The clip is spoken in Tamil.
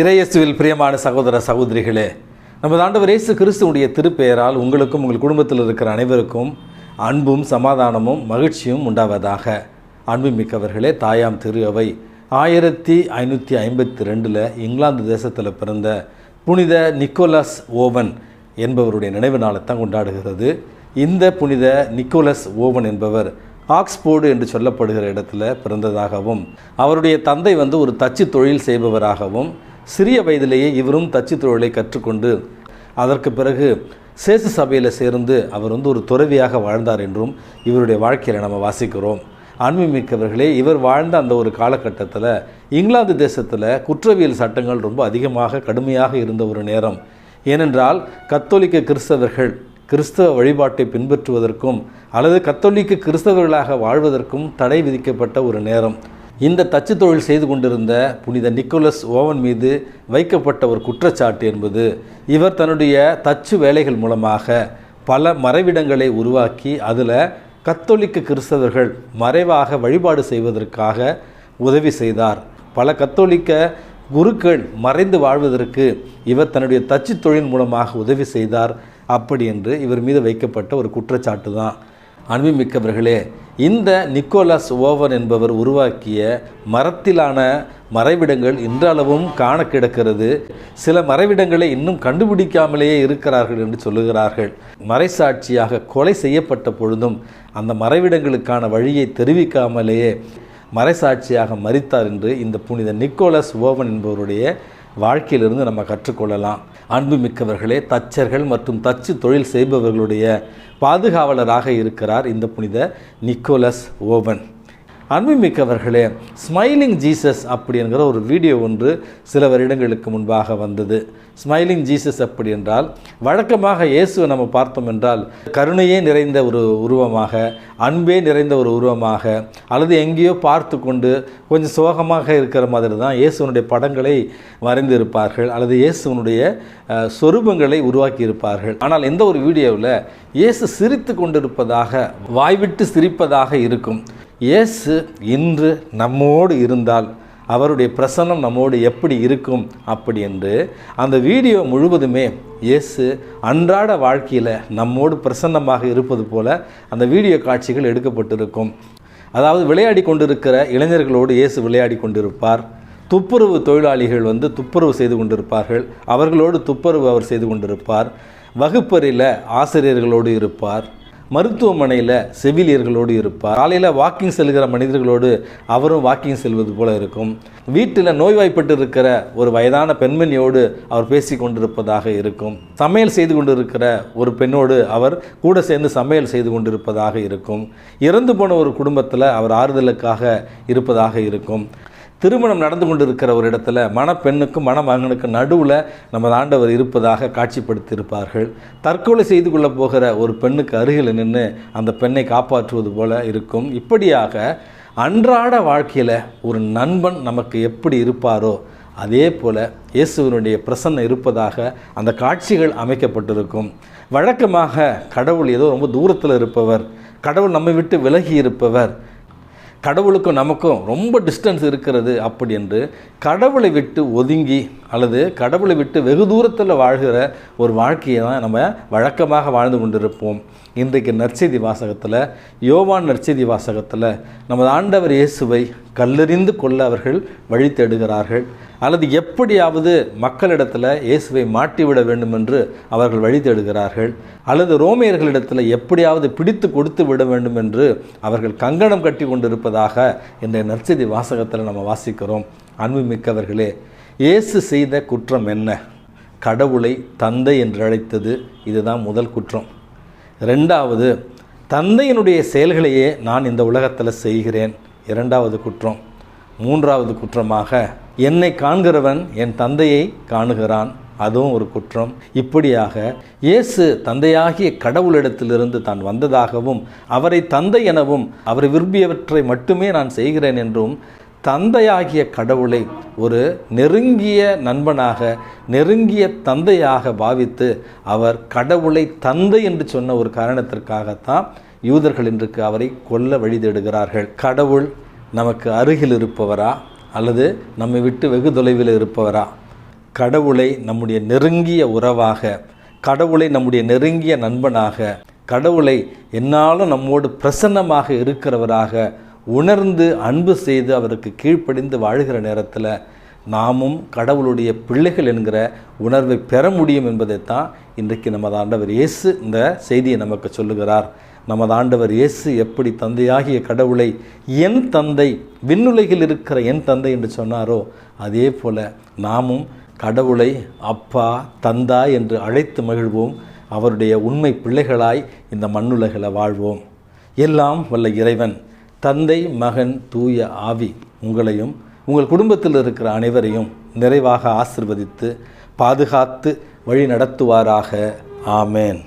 இறையேசுவில் பிரியமான சகோதர சகோதரிகளே நமது ஆண்டவர் இயேசு கிறிஸ்துவனுடைய திருப்பெயரால் உங்களுக்கும் உங்கள் குடும்பத்தில் இருக்கிற அனைவருக்கும் அன்பும் சமாதானமும் மகிழ்ச்சியும் உண்டாவதாக. அன்புமிக்கவர்களே தாயாம் திரு அவை. ஆயிரத்தி ஐநூற்றி ஐம்பத்தி ரெண்டில் இங்கிலாந்து தேசத்தில் பிறந்த புனித நிக்கோலஸ் ஓவன் என்பவருடைய நினைவு நாளைத்தான் கொண்டாடுகிறது. இந்த புனித நிக்கோலஸ் ஓவன் என்பவர் ஆக்ஸ்போர்டு என்று சொல்லப்படுகிற இடத்துல பிறந்ததாகவும் அவருடைய தந்தை வந்து ஒரு தச்சு தொழில் செய்பவராகவும் சிறிய வயதிலேயே இவரும் தச்சு தொழிலை கற்றுக்கொண்டு அதற்கு பிறகு சேசு சபையில் சேர்ந்து அவர் வந்து ஒரு துறவியாக வாழ்ந்தார் என்றும் இவருடைய வாழ்க்கையில் நம்ம வாசிக்கிறோம். ஆன்மீமிக்கவர்களே இவர் வாழ்ந்த அந்த ஒரு காலகட்டத்தில் இங்கிலாந்து தேசத்தில் குற்றவியல் சட்டங்கள் ரொம்ப அதிகமாக கடுமையாக இருந்த ஒரு நேரம். ஏனென்றால் கத்தோலிக்க கிறிஸ்தவர்கள் கிறிஸ்தவ வழிபாட்டை பின்பற்றுவதற்கும் அல்லது கத்தோலிக்க கிறிஸ்தவர்களாக வாழ்வதற்கும் தடை விதிக்கப்பட்ட ஒரு நேரம். இந்த தச்சு தொழில் செய்து கொண்டிருந்த புனித நிக்கோலஸ் ஓவன் மீது வைக்கப்பட்ட ஒரு குற்றச்சாட்டு என்பது இவர் தன்னுடைய தச்சு வேலைகள் மூலமாக பல மறைவிடங்களை உருவாக்கி அதில் கத்தோலிக்க கிறிஸ்தவர்கள் மறைவாக வழிபாடு செய்வதற்காக உதவி செய்தார். பல கத்தோலிக்க குருக்கள் மறைந்து வாழ்வதற்கு இவர் தன்னுடைய தச்சு தொழில் மூலமாக உதவி செய்தார். அப்படி என்று இவர் மீது வைக்கப்பட்ட ஒரு குற்றச்சாட்டு தான் அன்புமிக்கவர்களே இந்த நிக்கோலஸ் ஓவன் என்பவர் உருவாக்கிய மரத்திலான மறைவிடங்கள் இன்றளவும் காண கிடக்கிறது சில மறைவிடங்களை இன்னும் கண்டுபிடிக்காமலேயே இருக்கிறார்கள் என்று சொல்லுகிறார்கள். மறைசாட்சியாக கொலை செய்யப்பட்ட பொழுதும் அந்த மறைவிடங்களுக்கான வழியை தெரிவிக்காமலேயே மறைசாட்சியாக மறித்தார் என்று இந்த புனித நிக்கோலஸ் ஓவன் என்பவருடைய வாழ்க்கையிலிருந்து நம்ம கற்றுக்கொள்ளலாம். அன்புமிக்கவர்களே தச்சர்கள் மற்றும் தச்சு தொழில் செய்பவர்களுடைய பாதுகாவலராக இருக்கிறார் இந்த புனித நிக்கோலஸ் ஓவன். அன்புமிக்கவர்களே ஸ்மைலிங் ஜீசஸ் அப்படிங்கிற ஒரு வீடியோ ஒன்று சில வருடங்களுக்கு முன்பாக வந்தது. ஸ்மைலிங் ஜீசஸ் அப்படி என்றால் வழக்கமாக இயேசுவை நம்ம பார்த்தோம் என்றால் கருணையே நிறைந்த ஒரு உருவமாக அன்பே நிறைந்த ஒரு உருவமாக அல்லது எங்கேயோ பார்த்து கொண்டு கொஞ்சம் சோகமாக இருக்கிற மாதிரி தான் இயேசுவனுடைய படங்களை வரைந்து இருப்பார்கள் அல்லது இயேசுவனுடைய சொரூபங்களை உருவாக்கி இருப்பார்கள் ஆனால் எந்த ஒரு வீடியோவில் இயேசு சிரித்து கொண்டிருப்பதாக வாய்விட்டு சிரிப்பதாக இருக்கும். இயேசு இன்று நம்மோடு இருந்தால் அவருடைய பிரசன்னம் நம்மோடு எப்படி இருக்கும் அப்படி என்று அந்த வீடியோ முழுவதுமே இயேசு அன்றாட வாழ்க்கையில் நம்மோடு பிரசன்னமாக இருப்பது போல அந்த வீடியோ காட்சிகள் எடுக்கப்பட்டிருக்கும். அதாவது விளையாடி கொண்டிருக்கிற இளைஞர்களோடு இயேசு விளையாடி கொண்டிருப்பார். துப்புரவு தொழிலாளிகள் வந்து துப்புரவு செய்து கொண்டிருப்பார்கள். அவர்களோடு துப்புரவு அவர் செய்து கொண்டிருப்பார். வகுப்பறையில் ஆசிரியர்களோடு இருப்பார். மருத்துவமனையில் செவிலியர்களோடு இருப்பார். காலையில் வாக்கிங் செல்கிற மனிதர்களோடு அவரும் வாக்கிங் செல்வது போல இருக்கும். வீட்டில் நோய்வாய்ப்பட்டு இருக்கிற ஒரு வயதான பெண்மணியோடு அவர் பேசி கொண்டிருப்பதாக இருக்கும். சமையல் செய்து கொண்டிருக்கிற ஒரு பெண்ணோடு அவர் கூட சேர்ந்து சமையல் செய்து கொண்டிருப்பதாக இருக்கும். இறந்து போன ஒரு குடும்பத்தில் அவர் ஆறுதலுக்காக இருப்பதாக இருக்கும். திருமணம் நடந்து கொண்டிருக்கிற ஒரு இடத்துல மணப்பெண்ணுக்கும் மணமகனுக்கும் நடுவில் நமது ஆண்டவர் இருப்பதாக காட்சிப்படுத்தியிருப்பார்கள். தற்கொலை செய்து கொள்ள போகிற ஒரு பெண்ணுக்கு அருகில் நின்று அந்த பெண்ணை காப்பாற்றுவது போல இருக்கும். இப்படியாக அன்றாட வாழ்க்கையில் ஒரு நண்பன் நமக்கு எப்படி இருப்பாரோ அதே போல் இயேசுவனுடைய பிரசன்னம் இருப்பதாக அந்த காட்சிகள் அமைக்கப்பட்டிருக்கும். வழக்கமாக கடவுள் ஏதோ ரொம்ப தூரத்தில் இருப்பவர். கடவுள் நம்மை விட்டு விலகி இருப்பவர். கடவுளுக்கும் நமக்கும் ரொம்ப டிஸ்டன்ஸ் இருக்கிறது அப்படி என்று கடவுளை விட்டு ஒதுங்கி அல்லது கடவுளை விட்டு வெகு தூரத்தில் வாழ்கிற ஒரு வாழ்க்கையை தான் நம்ம வழக்கமாக வாழ்ந்து கொண்டிருப்போம். இன்றைக்கு நற்செய்தி வாசகத்தில் யோவான் நற்செய்தி வாசகத்தில் நமது ஆண்டவர் இயேசுவை கல்லெறிந்து கொள்ள அவர்கள் வழி தேடுகிறார்கள். அல்லது எப்படியாவது மக்களிடத்தில் இயேசுவை மாட்டிவிட வேண்டும் என்று அவர்கள் வழி தேடுகிறார்கள். அல்லது ரோமியர்களிடத்தில் எப்படியாவது பிடித்து கொடுத்து விட வேண்டும் என்று அவர்கள் கங்கணம் கட்டி கொண்டிருப்பதாக இன்றைய நற்செய்தி வாசகத்தில் நம்ம வாசிக்கிறோம். அன்புமிக்கவர்களே இயேசு செய்த குற்றம் என்ன? கடவுளை தந்தை என்று அழைத்தது இதுதான் முதல் குற்றம். ரெண்டாவது தந்தையினுடைய செயல்களையே நான் இந்த உலகத்தில் செய்கிறேன். இரண்டாவது குற்றம். மூன்றாவது குற்றமாக என்னை காண்கிறவன் என் தந்தையை காணுகிறான். அதுவும் ஒரு குற்றம். இப்படியாக இயேசு தந்தையாகிய கடவுளிடத்திலிருந்து தான் வந்ததாகவும் அவரை தந்தை எனவும் அவர் விரும்பியவற்றை மட்டுமே நான் செய்கிறேன் என்றும் தந்தையாகிய கடவுளை ஒரு நெருங்கிய நண்பனாக நெருங்கிய தந்தையாக பாவித்து அவர் கடவுளை தந்தை என்று சொன்ன ஒரு காரணத்திற்காகத்தான் யூதர்கள் இன்றைக்கு அவரை கொல்ல வழி தேடுகிறார்கள். கடவுள் நமக்கு அருகில் இருப்பவரா? அல்லது நம்மை விட்டு வெகு தொலைவில் இருப்பவரா? கடவுளை நம்முடைய நெருங்கிய உறவாக கடவுளை நம்முடைய நெருங்கிய நண்பனாக கடவுளை என்னாலும் நம்மோடு பிரசன்னமாக இருக்கிறவராக உணர்ந்து அன்பு செய்து அவருக்கு கீழ்ப்படிந்து வாழ்கிற நேரத்தில் நாமும் கடவுளுடைய பிள்ளைகள் என்கிற உணர்வை பெற முடியும் என்பதைத்தான் இன்றைக்கு நமது ஆண்டவர் இயேசு இந்த செய்தியை நமக்கு சொல்லுகிறார். நமது ஆண்டவர் இயேசு எப்படி தந்தையாகிய கடவுளை என் தந்தை விண்ணுலகில் இருக்கிற என் தந்தை என்று சொன்னாரோ அதே போல நாமும் கடவுளை அப்பா தந்தா என்று அழைத்து மகிழ்வோம். அவருடைய உண்மை பிள்ளைகளாய் இந்த மண்ணுலகில் வாழ்வோம். எல்லாம் வல்ல இறைவன் தந்தை மகன் தூய ஆவி உங்களையும் உங்கள் குடும்பத்தில் இருக்கிற அனைவரையும் நிறைவாக ஆசிர்வதித்து பாதுகாத்து வழி நடத்துவாராக ஆமேன்.